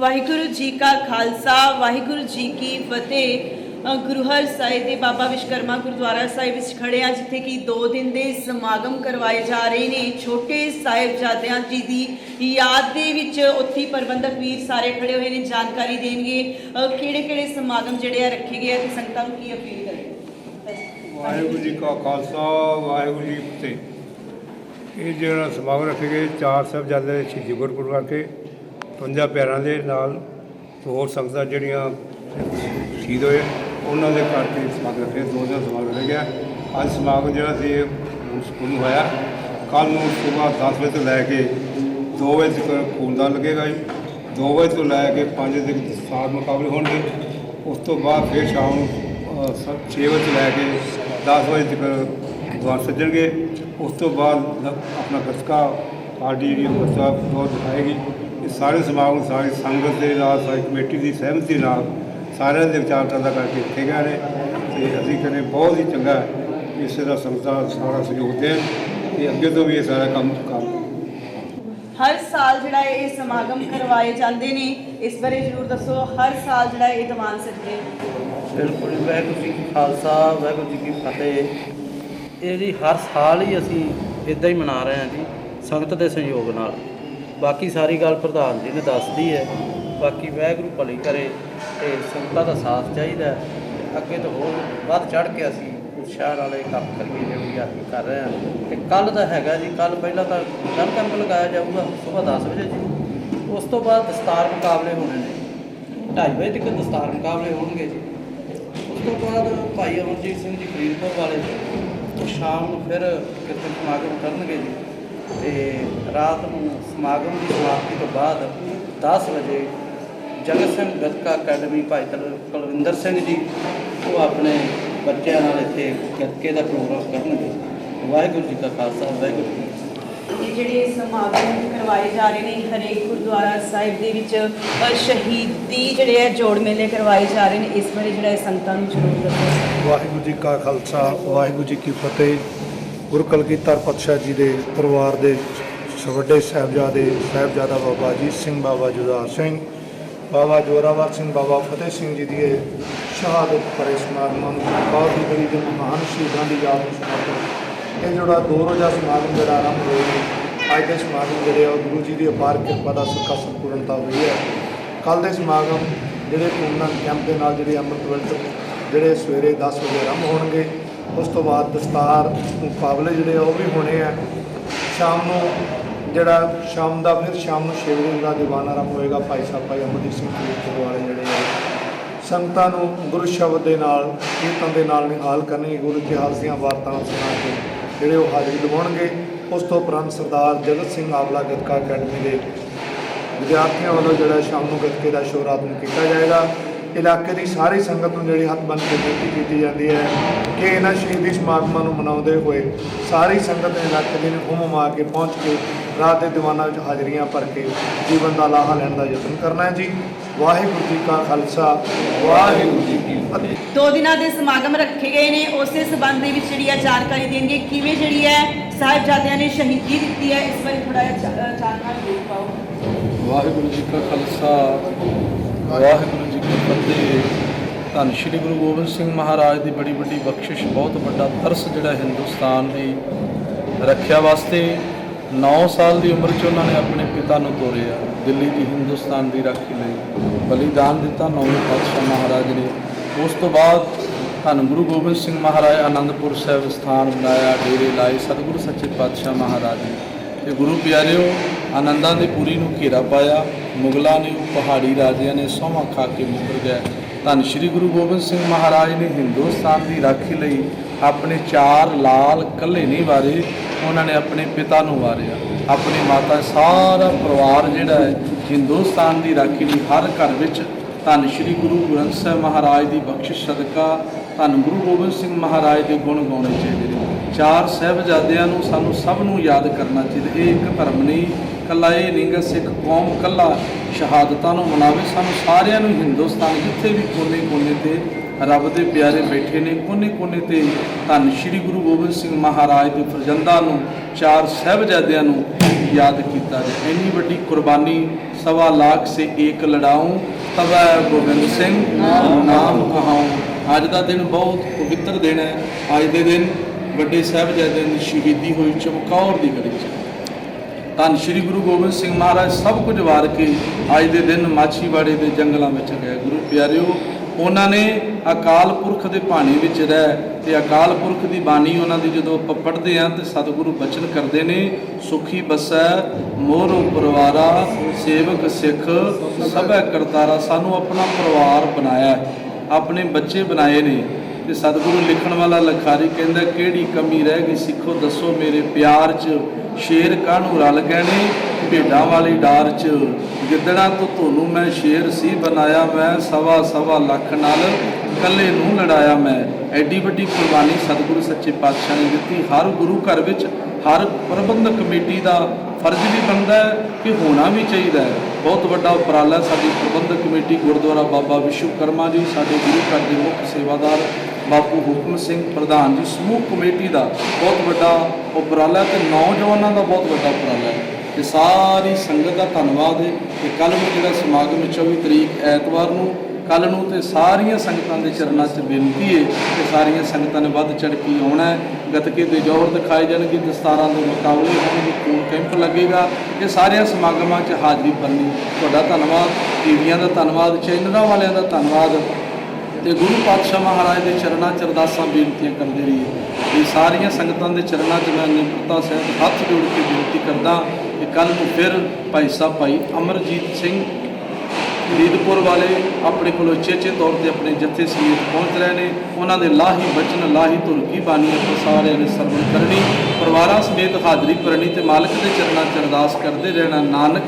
ਵਾਹਿਗੁਰੂ ਜੀ ਕਾ ਖਾਲਸਾ, ਵਾਹਿਗੁਰੂ ਜੀ ਕੀ ਫਤਿਹ। ਗੁਰੂ ਹਰ ਸਾਹਿਬ ਦੇ ਬਾਬਾ ਵਿਸ਼ਕਰਮਾ ਗੁਰਦੁਆਰਾ ਸਾਹਿਬ ਵਿੱਚ ਖੜੇ ਆ, ਜਿੱਥੇ ਕਿ 2 ਦਿਨ ਦੇ ਸਮਾਗਮ ਕਰਵਾਏ ਜਾ ਰਹੇ ਨੇ। ਛੋਟੇ ਸਾਹਿਬਜ਼ਾਦਿਆਂ ਜੀ ਦੀ ਯਾਦ ਦੇ ਵਿੱਚ ਉੱਥੇ ਪ੍ਰਬੰਧਕ ਵੀਰ ਸਾਰੇ ਖੜੇ ਹੋਏ ਨੇ, ਜਾਣਕਾਰੀ ਦੇਣਗੇ। ਕਿਹੜੇ ਕਿਹੜੇ ਸਮਾਗਮ ਜਿਹੜੇ ਆ ਰੱਖੇ ਗਏ ਆ ਤੇ ਸੰਗਤਾਂ ਨੂੰ ਕੀ ਅਪੀਲ ਕਰਦੇ ਵਾਹਿਗੁਰੂ ਜੀ ਕਾ ਖਾਲਸਾ, ਵਾਹਿਗੁਰੂ ਜੀ ਫਤਿਹ। ਇਹ ਜਿਹੜਾ ਸਮਾਗਮ ਰੱਖੇ ਗਏ, ਚਾਰ ਸਾਹਿਬਜ਼ਾਦੇ ਦੇ ਸ਼ਹੀਦੀ ਗੁਰਪੁਰਬ ਕਰਕੇ ਪੰਜਾਂ ਪਿਆਰਾਂ ਦੇ ਨਾਲ ਹੋਰ ਸੰਗਤਾਂ ਜਿਹੜੀਆਂ ਸ਼ਹੀਦ ਹੋਏ, ਉਹਨਾਂ ਦੇ ਕਰਕੇ ਸਮਾਗਮ ਫਿਰ ਦੋ ਦਿਨ ਸਮਾਗਮ ਰੱਖਿਆ ਗਿਆ। ਅੱਜ ਸਮਾਗਮ ਜਿਹੜਾ ਸੀ ਇਹ ਹੁਣ ਸ਼ੁਰੂ ਹੋਇਆ। ਕੱਲ ਨੂੰ ਸਵੇਰ 10 ਵਜੇ ਤੋਂ ਲੈ ਕੇ 2 ਵਜੇ ਤੱਕ ਖੂਨਦਾਨ ਲੱਗੇਗਾ ਜੀ। 2 ਵਜੇ ਤੋਂ ਲੈ ਕੇ 5 ਵਜੇ ਤੱਕ ਦਸਤਾਰ ਮੁਕਾਬਲੇ ਹੋਣਗੇ। ਉਸ ਤੋਂ ਬਾਅਦ ਫਿਰ ਸ਼ਾਮ ਨੂੰ 6 ਵਜੇ ਤੋਂ ਲੈ ਕੇ 10 ਵਜੇ ਤੱਕ ਦੁਆਰ ਸੱਜਣਗੇ। ਉਸ ਤੋਂ ਬਾਅਦ ਲ- ਆਪਣਾ ਗੱਤਕਾ ਪਾਰਟੀ ਜਿਹੜੀ ਉਹ ਗੱਤਕਾ ਬਹੁਤ ਦਿਖਾਏਗੀ। ਇਹ ਸਾਰੇ ਸਮਾਗਮ ਸਾਰੀ ਸੰਗਤ ਦੇ ਨਾਲ ਸਾਰੀ ਕਮੇਟੀ ਦੀ ਸਹਿਮਤੀ ਨਾਲ ਸਾਰਿਆਂ ਦੇ ਵਿਚਾਰਧਾਰਾ ਕਰਕੇ ਰੱਖੇ ਗਏ ਨੇ ਤੇ ਅਸੀਂ ਕਹਿੰਦੇ ਬਹੁਤ ਹੀ ਚੰਗਾ ਇਸੇ ਦਾ ਸੰਗਤਾਂ ਸਾਰਾ ਸਹਿਯੋਗ ਦੇਣ ਤੇ ਅੱਗੇ ਤੋਂ ਵੀ ਇਹ ਸਾਰਾ ਕੰਮ ਕਰ ਹਰ ਸਾਲ ਜਿਹੜਾ ਇਹ ਸਮਾਗਮ ਕਰਵਾਏ ਜਾਂਦੇ ਨੇ ਇਸ ਬਾਰੇ ਜ਼ਰੂਰ ਦੱਸੋ। ਹਰ ਸਾਲ ਜਿਹੜਾ ਇਹ ਦੀਵਾਨ ਸੱਜੇ। ਬਿਲਕੁਲ ਵਾਹਿਗੁਰੂ ਜੀ ਕੀ ਖਾਲਸਾ ਵਾਹਿਗੁਰੂ ਜੀ ਕੀ ਫਤਿਹ। ਇਹ ਜੀ ਹਰ ਸਾਲ ਹੀ ਅਸੀਂ ਇਦਾਂ ਹੀ ਮਨਾ ਰਹੇ ਹਾਂ ਜੀ ਸੰਗਤ ਦੇ ਸਹਿਯੋਗ ਨਾਲ। ਬਾਕੀ ਸਾਰੀ ਗੱਲ ਪ੍ਰਧਾਨ ਜੀ ਨੇ ਦੱਸਦੀ ਹੈ। ਬਾਕੀ ਵਾਹਿਗੁਰੂ ਭਲੀ ਕਰੇ ਤੇ ਸੰਗਤਾਂ ਦਾ ਸਾਥ ਚਾਹੀਦਾ ਹੈ। ਅੱਗੇ ਤੋਂ ਹੋਰ ਵੱਧ ਚੜ ਕੇ ਅਸੀਂ ਸ਼ਹਿਰ ਵਾਲੇ ਕੰਮ ਕਰੀਏ ਜਿਹੜੀ ਅਸੀਂ ਕਰ ਰਹੇ ਹਾਂ। ਤੇ ਕੱਲ ਦਾ ਹੈਗਾ ਜੀ ਕੱਲ ਪਹਿਲਾਂ ਤਾਂ ਗਨ ਕੈਂਪ ਲਗਾਇਆ ਜਾਊਗਾ, ਸਵੇਰ 10 ਵਜੇ ਜੀ। ਉਸ ਤੋਂ ਬਾਅਦ ਦਸਤਾਰ ਮੁਕਾਬਲੇ ਹੋਣੇ ਨੇ। 2:30 ਵਜੇ ਤੱਕ ਦਸਤਾਰ ਮੁਕਾਬਲੇ ਹੋਣਗੇ ਜੀ। ਉਸ ਤੋਂ ਬਾਅਦ ਭਾਈ ਅਮਰਜੀਤ ਸਿੰਘ ਜੀ ਫਰੀਦਕੋਟ ਵਾਲੇ, ਉਹ ਸ਼ਾਮ ਨੂੰ ਫਿਰ ਕਿਤੇ ਸਮਾਗਮ ਕਰਨਗੇ ਜੀ। ਤੇ ਰਾਤ ਨੂੰ ਸਮਾਗਮ ਦੀ ਸਮਾਪਤੀ ਤੋਂ ਬਾਅਦ 10 ਵਜੇ ਜਗਤ ਸਿੰਘ ਗੱਤਕਾ ਅਕੈਡਮੀ ਭਾਈ ਤਲ- ਕੁਲਵਿੰਦਰ ਸਿੰਘ ਜੀ ਉਹ ਆਪਣੇ ਬੱਚਿਆਂ ਨਾਲ ਇੱਥੇ ਗੱਤਕੇ ਦਾ ਪ੍ਰੋਗਰਾਮ ਕਰਨਗੇ। ਵਾਹਿਗੁਰੂ ਜੀ ਕਾ ਖਾਲਸਾ ਵਾਹਿਗੁਰੂ ਜੀ। ਇਹ ਜਿਹੜੇ ਸਮਾਗਮ ਕਰਵਾਏ ਜਾ ਰਹੇ ਨੇ ਹਰੇਕ ਗੁਰਦੁਆਰਾ ਸਾਹਿਬ ਦੇ ਵਿੱਚ ਸ਼ਹੀਦੀ ਜਿਹੜੇ ਆ ਜੋੜ ਮੇਲੇ ਕਰਵਾਏ ਜਾ ਰਹੇ ਨੇ। ਇਸ ਬਾਰੇ ਜਿਹੜਾ ਇਹ ਸੰਗਤਾਂ ਨੂੰ ਜ਼ਰੂਰ ਦੱਸੋ। ਵਾਹਿਗੁਰੂ ਜੀ ਕਾ ਖਾਲਸਾ ਵਾਹਿਗੁਰੂ ਜੀ ਕੀ ਫਤਿਹ। ਗੁਰੂ ਕਲਗੀਧਰ ਪਾਤਸ਼ਾਹ ਜੀ ਦੇ ਪਰਿਵਾਰ ਦੇ ਵੱਡੇ ਸਾਹਿਬਜ਼ਾਦੇ, ਸਾਹਿਬਜ਼ਾਦਾ ਬਾਬਾ ਅਜੀਤ ਸਿੰਘ, ਬਾਬਾ ਜੁਝਾਰ ਸਿੰਘ, ਬਾਬਾ ਜੋਰਾਵਰ ਸਿੰਘ, ਬਾਬਾ ਫਤਿਹ ਸਿੰਘ ਜੀ ਦੀ ਇਹ ਸ਼ਹਾਦਤ ਪਰੇ ਸਮਾਗਮਾਂ ਨੂੰ ਬਹੁਤ ਹੀ ਬੜੀ ਜੋ ਮਹਾਨ ਸ਼ਹੀਦਾਂ ਦੀ ਯਾਦ ਨੂੰ ਸਮਰਪਿਤ ਇਹ ਜਿਹੜਾ ਦੋ ਰੋਜ਼ਾ ਸਮਾਗਮ ਜਿਹੜਾ ਆਰੰਭ ਹੋਇਆ ਅੱਜ ਦੇ ਸਮਾਗਮ ਜਿਹੜੇ ਆ, ਉਹ ਗੁਰੂ ਜੀ ਦੀ ਅਪਾਰ ਕਿਰਪਾ ਦਾ ਸੁੱਖਾ ਸੰਪੂਰਨਤਾ ਹੋਈ ਹੈ। ਕੱਲ ਦੇ ਸਮਾਗਮ ਜਿਹੜੇ ਪੂਰਨਾ ਕੈਂਪ ਦੇ ਨਾਲ ਜਿਹੜੇ ਅੰਮ੍ਰਿਤ ਵੇਲੇ ਜਿਹੜੇ ਸਵੇਰੇ 10 ਵਜੇ ਆਰੰਭ ਹੋਣਗੇ ਉਸ ਤੋਂ ਬਾਅਦ ਦਸਤਾਰ, ਮੁਕਾਬਲੇ ਜਿਹੜੇ ਆ ਉਹ ਵੀ ਹੋਣੇ ਆ। ਸ਼ਾਮ ਨੂੰ ਜਿਹੜਾ ਸ਼ਾਮ ਦਾ ਫਿਰ ਸ਼ਾਮ ਨੂੰ ਛੇ ਵਜੇ ਦਾ ਦੀਵਾਨ ਆਰੰਭ ਹੋਏਗਾ, ਭਾਈ ਸਾਹਿਬ ਭਾਈ ਅਮਰਜੀਤ ਸਿੰਘ ਫਰੀਦਕੋਟ ਵਾਲੇ ਜਿਹੜੇ ਆ। ਸੰਗਤਾਂ ਨੂੰ ਗੁਰੂ ਸ਼ਬਦ ਦੇ ਨਾਲ, ਕੀਰਤਨ ਦੇ ਨਾਲ ਨਿਹਾਲ ਕਰਨਗੇ, ਗੁਰੂ ਇਤਿਹਾਸ ਦੀਆਂ ਵਾਰਤਾਵਾਂ ਸੁਣਾ ਕੇ ਜਿਹੜੇ ਉਹ ਹਾਜ਼ਰੀ ਦਿਵਾਉਣਗੇ। ਉਸ ਤੋਂ ਉਪਰੰਤ ਸਰਦਾਰ ਜਗਤ ਸਿੰਘ ਆਵਲਾ ਗੱਤਕਾ ਅਕੈਡਮੀ ਦੇ ਵਿਦਿਆਰਥੀਆਂ ਵੱਲੋਂ ਜਿਹੜਾ ਸ਼ਾਮ ਨੂੰ ਗੱਤਕੇ ਦਾ ਸ਼ੋਅ ਰਾਤ ਨੂੰ ਕੀਤਾ ਜਾਏਗਾ। ਇਲਾਕੇ ਦੀ ਸਾਰੀ ਸੰਗਤ ਨੂੰ ਜਿਹੜੀ ਹੱਥ ਬੰਨ੍ਹ ਕੇ ਬੇਨਤੀ ਕੀਤੀ ਜਾਂਦੀ ਹੈ ਕਿ ਇਹਨਾਂ ਸ਼ਹੀਦੀ ਸਮਾਗਮਾਂ ਨੂੰ ਮਨਾਉਂਦੇ ਹੋਏ ਸਾਰੀ ਸੰਗਤ ਇਲਾਕੇ ਦੀ ਨੂੰ ਹੁਮ ਮਾ ਕੇ ਪਹੁੰਚ ਕੇ ਰਾਤ ਦੇ ਦੀਵਾਨਾਂ ਵਿੱਚ ਹਾਜ਼ਰੀਆਂ ਭਰ ਕੇ ਜੀਵਨ ਦਾ ਲਾਹਾ ਲੈਣ ਦਾ ਯਤਨ ਕਰਨਾ ਹੈ ਜੀ। ਵਾਹਿਗੁਰੂ ਜੀ ਕਾ ਖਾਲਸਾ ਵਾਹਿਗੁਰੂ ਜੀ ਕੀ ਫਤਿਹ। ਦੋ ਦਿਨਾਂ ਦੇ ਸਮਾਗਮ ਰੱਖੇ ਗਏ ਨੇ ਉਸੇ ਸਬੰਧ ਦੇ ਵਿੱਚ ਜਿਹੜੀ ਆ ਜਾਣਕਾਰੀ ਦੇਣਗੇ ਕਿਵੇਂ ਜਿਹੜੀ ਹੈ ਸਾਹਿਬਜ਼ਾਦਿਆਂ ਨੇ ਸ਼ਹੀਦੀ ਦਿੱਤੀ ਹੈ। ਇਸ ਬਾਰੇ ਥੋੜਾ ਜਿਹਾ ਜਾਣਕਾਰੀ ਦੇ ਪਾਓ ਵਾਹਿਗੁਰੂ ਜੀ ਕਾ ਖਾਲਸਾ ਵਾਹਿਗੁਰੂ ਜੀ ਕੀ ਫਤਿਹ। ਧੰਨ ਸ਼੍ਰੀ ਗੁਰੂ ਗੋਬਿੰਦ ਸਿੰਘ ਮਹਾਰਾਜ ਦੀ ਬੜੀ ਵੱਡੀ ਬਖਸ਼ਿਸ਼, ਬਹੁਤ ਵੱਡਾ ਤਰਸ ਜਿਹੜਾ ਹਿੰਦੁਸਤਾਨ ਦੀ ਰੱਖਿਆ ਵਾਸਤੇ 9 ਸਾਲ ਦੀ ਉਮਰ 'ਚ ਉਹਨਾਂ ਨੇ ਆਪਣੇ ਪਿਤਾ ਨੂੰ ਤੋਰਿਆ, ਦਿੱਲੀ ਦੀ ਹਿੰਦੁਸਤਾਨ ਦੀ ਰਾਖੀ ਲਈ ਬਲੀਦਾਨ ਦਿੱਤਾ ਨੌਵੇਂ ਪਾਤਸ਼ਾਹ ਮਹਾਰਾਜ ਨੇ। ਉਸ ਤੋਂ ਬਾਅਦ ਧੰਨ ਗੁਰੂ ਗੋਬਿੰਦ ਸਿੰਘ ਮਹਾਰਾਜ ਆਨੰਦਪੁਰ ਸਾਹਿਬ ਸਥਾਨ ਬਣਾਇਆ, ਡੇਰੇ ਲਾਏ, ਸਤਿਗੁਰੂ ਸੱਚੇ ਪਾਤਸ਼ਾਹ ਮਹਾਰਾਜ ਨੇ। ਤੇ ਗੁਰੂ ਪਿਆਰਿਓ, ਆਨੰਦਾਂ ਦੀ ਪੁਰੀ ਨੂੰ ਘੇਰਾ ਪਾਇਆ, ਮੁਗਲਾਂ ਨੇ ਉਹ ਪਹਾੜੀ ਰਾਜਿਆਂ ਨੇ ਸੋਹਾਂ ਖਾ ਕੇ ਮੁਕਰ ਗਏ। ਧੰਨ ਸ਼੍ਰੀ ਗੁਰੂ ਗੋਬਿੰਦ ਸਿੰਘ ਮਹਾਰਾਜ ਨੇ ਹਿੰਦੁਸਤਾਨ ਦੀ ਰਾਖੀ ਲਈ ਆਪਣੇ ਚਾਰ ਲਾਲ ਕੱਲੇ ਨਹੀਂ ਵਾਰੇ, ਉਹਨਾਂ ਨੇ ਆਪਣੇ ਪਿਤਾ ਨੂੰ ਵਾਰਿਆ। ਆਪਣੀ ਮਾਤਾ, ਸਾਰਾ ਪਰਿਵਾਰ ਜਿਹੜਾ ਹੈ, ਹਿੰਦੁਸਤਾਨ ਦੀ ਰਾਖੀ ਲਈ ਹਰ ਘਰ ਵਿੱਚ ਧੰਨ ਸ਼੍ਰੀ ਗੁਰੂ ਗ੍ਰੰਥ ਸਾਹਿਬ ਮਹਾਰਾਜ ਦੀ ਬਖਸ਼ਿਸ਼ ਸਦਕਾ, ਧੰਨ ਗੁਰੂ ਗੋਬਿੰਦ ਸਿੰਘ ਮਹਾਰਾਜ ਦੇ ਗੁਣ ਗਾਉਣੇ ਚਾਹੀਦੇ ਨੇ। ਚਾਰ ਸਾਹਿਬਜ਼ਾਦਿਆਂ ਨੂੰ ਸਾਨੂੰ ਸਭ ਨੂੰ ਯਾਦ ਕਰਨਾ ਚਾਹੀਦਾ। ਇਹ ਇੱਕ ਧਰਮ ਨਹੀਂ ਕੱਲਾ ਇਹ ਨਹੀਂ ਗਾ, ਸਿੱਖ ਕੌਮ ਕੱਲਾ ਸ਼ਹਾਦਤਾਂ ਨੂੰ ਮਨਾਵੇ। ਸਾਨੂੰ ਸਾਰਿਆਂ ਨੂੰ ਹਿੰਦੁਸਤਾਨ ਜਿੱਥੇ ਵੀ ਕੋਨੇ-ਕੋਨੇ ਤੇ ਰੱਬ ਦੇ ਪਿਆਰੇ ਬੈਠੇ ਨੇ, ਕੋਨੇ-ਕੋਨੇ ਤੇ ਧੰਨ ਸ਼੍ਰੀ ਗੁਰੂ ਗੋਬਿੰਦ ਸਿੰਘ ਮਹਾਰਾਜ ਦੇ ਫਰਜ਼ੰਦਾਂ ਨੂੰ, ਚਾਰ ਸਾਹਿਬਜ਼ਾਦਿਆਂ ਨੂੰ ਯਾਦ ਕੀਤਾ ਜਾਏ ਇੰਨੀ ਵੱਡੀ ਕੁਰਬਾਨੀ ਸਵਾ ਲੱਖ ਸੇ ਏਕ ਲੜਾऊं ਤਬੈ ਗੋਬਿੰਦ ਸਿੰਘ ਨਾਮ ਕਹਾਉ। ਅੱਜ ਦਾ ਦਿਨ ਬਹੁਤ ਪਵਿੱਤਰ ਦਿਨ ਹੈ। ਅੱਜ ਦੇ ਦਿਨ ਵੱਡੇ ਸਾਹਿਬਜ਼ਾਦਿਆਂ ਦੀ ਸ਼ਹੀਦੀ ਹੋਈ ਚਮਕੌਰ ਦੀ ਗੜੀ 'ਚ। ਧੰਨ ਸ਼੍ਰੀ ਗੁਰੂ ਗੋਬਿੰਦ ਸਿੰਘ ਮਹਾਰਾਜ ਸਭ ਕੁਝ ਵਾਰ ਕੇ ਅੱਜ ਦੇ ਦਿਨ ਮਾਛੀਵਾੜੇ ਦੇ ਜੰਗਲਾਂ ਵਿੱਚ ਗਏ। ਗੁਰੂ ਪਿਆਰਿਓ ਉਹਨਾਂ ਨੇ ਅਕਾਲ ਪੁਰਖ ਦੇ ਭਾਣੇ ਵਿੱਚ ਰਹਿ ਤੇ ਅਕਾਲ ਪੁਰਖ ਦੀ ਬਾਣੀ ਉਹਨਾਂ ਦੀ ਜਦੋਂ ਆਪਾਂ ਪੜ੍ਹਦੇ ਹਾਂ ਤੇ ਸਤਿਗੁਰੂ ਬਚਨ ਕਰਦੇ ਨੇ, ਸੁਖੀ ਬਸੈ ਮੋਰ ਪਰਿਵਾਰਾ, ਸੇਵਕ ਸਿੱਖ, ਸਭੈ ਕਰਤਾਰਾ, ਸਾਨੂੰ ਆਪਣਾ ਪਰਿਵਾਰ ਬਣਾਇਆ ਆਪਣੇ ਬੱਚੇ ਬਣਾਏ ਨੇ। ਤੇ ਸਤਿਗੁਰੂ ਲਿਖਣ ਵਾਲਾ ਲਖਾਰੀ ਕਹਿੰਦਾ, ਕਿਹੜੀ ਕਮੀ ਰਹਿ ਗਈ ਸਿੱਖੋ, ਦੱਸੋ ਮੇਰੇ ਪਿਆਰ 'ਚ। ਸ਼ੇਰ ਕਾਹਨੂੰ ਰਲ ਗਏ ਨੇ ਭੇਡਾਂ ਵਾਲੀ ਡਾਰ 'ਚ। ਗਿੱਦੜਾਂ ਤੋਂ ਤੁਹਾਨੂੰ ਮੈਂ ਸ਼ੇਰ ਸੀ ਬਣਾਇਆ ਮੈਂ, ਸਵਾ ਸਵਾ ਲੱਖ ਨਾਲ ਕੱਲੇ ਨੂੰ ਲੜਾਇਆ ਮੈਂ। ਐਡੀ ਵੱਡੀ ਕੁਰਬਾਨੀ ਸਤਿਗੁਰੂ ਸੱਚੇ ਪਾਤਸ਼ਾਹ ਨੇ ਦਿੱਤੀ। ਹਰ ਗੁਰੂ ਘਰ ਵਿੱਚ ਹਰ ਪ੍ਰਬੰਧਕ ਕਮੇਟੀ ਦਾ ਫਰਜ਼ ਵੀ ਬਣਦਾ ਹੈ ਕਿ ਹੋਣਾ ਵੀ ਚਾਹੀਦਾ ਹੈ। ਬਹੁਤ ਵੱਡਾ ਉਪਰਾਲਾ ਸਾਡੀ ਪ੍ਰਬੰਧਕ ਕਮੇਟੀ ਗੁਰਦੁਆਰਾ ਬਾਬਾ ਵਿਸ਼ਵਕਰਮਾ ਜੀ, ਸਾਡੇ ਗੁਰੂ ਘਰ ਦੇ ਮੁੱਖ ਸੇਵਾਦਾਰ ਬਾਪੂ ਹੁਕਮ ਸਿੰਘ ਪ੍ਰਧਾਨ ਜੀ, ਸਮੂਹ ਕਮੇਟੀ ਦਾ ਬਹੁਤ ਵੱਡਾ ਉਪਰਾਲਾ ਤੇ ਨੌਜਵਾਨਾਂ ਦਾ ਬਹੁਤ ਵੱਡਾ ਉਪਰਾਲਾ ਹੈ। ਤੇ ਸਾਰੀ ਸੰਗਤ ਦਾ ਧੰਨਵਾਦ ਹੈ ਕਿ ਕੱਲ ਨੂੰ ਜਿਹੜਾ ਸਮਾਗਮ ਹੈ 24 ਤਰੀਕ ਐਤਵਾਰ ਨੂੰ ਕੱਲ ਨੂੰ ਤੇ ਸਾਰੀਆਂ ਸੰਗਤਾਂ ਦੇ ਚਰਨਾਂ 'ਚ ਬੇਨਤੀ ਹੈ ਕਿ ਸਾਰੀਆਂ ਸੰਗਤਾਂ ਨੇ ਵੱਧ ਚੜ੍ਹ ਕੇ ਆਉਣਾ ਹੈ। ਗੱਤਕੇ ਦੇ ਜੋਹਰ ਦਿਖਾਏ ਜਾਣਗੇ, ਦਸਤਾਰਾਂ ਦੇ ਮੁਕਾਬਲੇ ਹੋਣਗੇ ਖੂਨ ਕੈਂਪ ਲੱਗੇਗਾ, ਇਹ ਸਾਰਿਆਂ ਸਮਾਗਮਾਂ 'ਚ ਹਾਜ਼ਰੀ ਭਰਨੀ। ਤੁਹਾਡਾ ਧੰਨਵਾਦ, ਟੀਵੀਆਂ ਦਾ ਧੰਨਵਾਦ, ਚੈਨਲਾਂ ਵਾਲਿਆਂ ਦਾ ਧੰਨਵਾਦ। ਤੇ ਗੁਰੂ ਪਾਤਸ਼ਾਹ ਮਹਾਰਾਜ ਦੇ ਚਰਨਾਂ 'ਚ ਅਰਦਾਸਾਂ ਬੇਨਤੀਆਂ ਕਰਦੇ ਰਹੀਏ। ਇਹ ਸਾਰੀਆਂ ਸੰਗਤਾਂ ਦੇ ਚਰਨਾਂ 'ਚ ਮੈਂ ਨਿਮਰਤਾ ਸਹਿਤ ਹੱਥ ਜੋੜ ਕੇ ਬੇਨਤੀ ਕਰਦਾ ਕਿ ਕੱਲ ਨੂੰ ਫਿਰ ਭਾਈ ਸਾਹਿਬ ਭਾਈ ਅਮਰਜੀਤ ਸਿੰਘ ਫਰੀਦਪੁਰ ਵਾਲੇ ਆਪਣੇ ਕੋਲ ਚੇਚੇ ਤੌਰ ਤੇ ਆਪਣੇ ਜੱਥੇ ਸਮੇਤ ਪਹੁੰਚ ਰਹੇ ਨੇ। ਉਹਨਾਂ ਦੇ ਲਾਹੀ ਬਚਨ, ਲਾਹੀ ਧੁਰ ਕੀ ਬਾਣੀ ਸਾਰਿਆਂ ਨੇ ਸਰਵਣ ਕਰਨੀ। ਪਰਿਵਾਰਾਂ ਸਮੇਤ ਹਾਜ਼ਰੀ ਭਰਨੀ ਤੇ ਮਾਲਕ ਦੇ ਚਰਨਾਂ 'ਚ ਅਰਦਾਸ ਕਰਦੇ ਰਹਿਣਾ। ਨਾਨਕ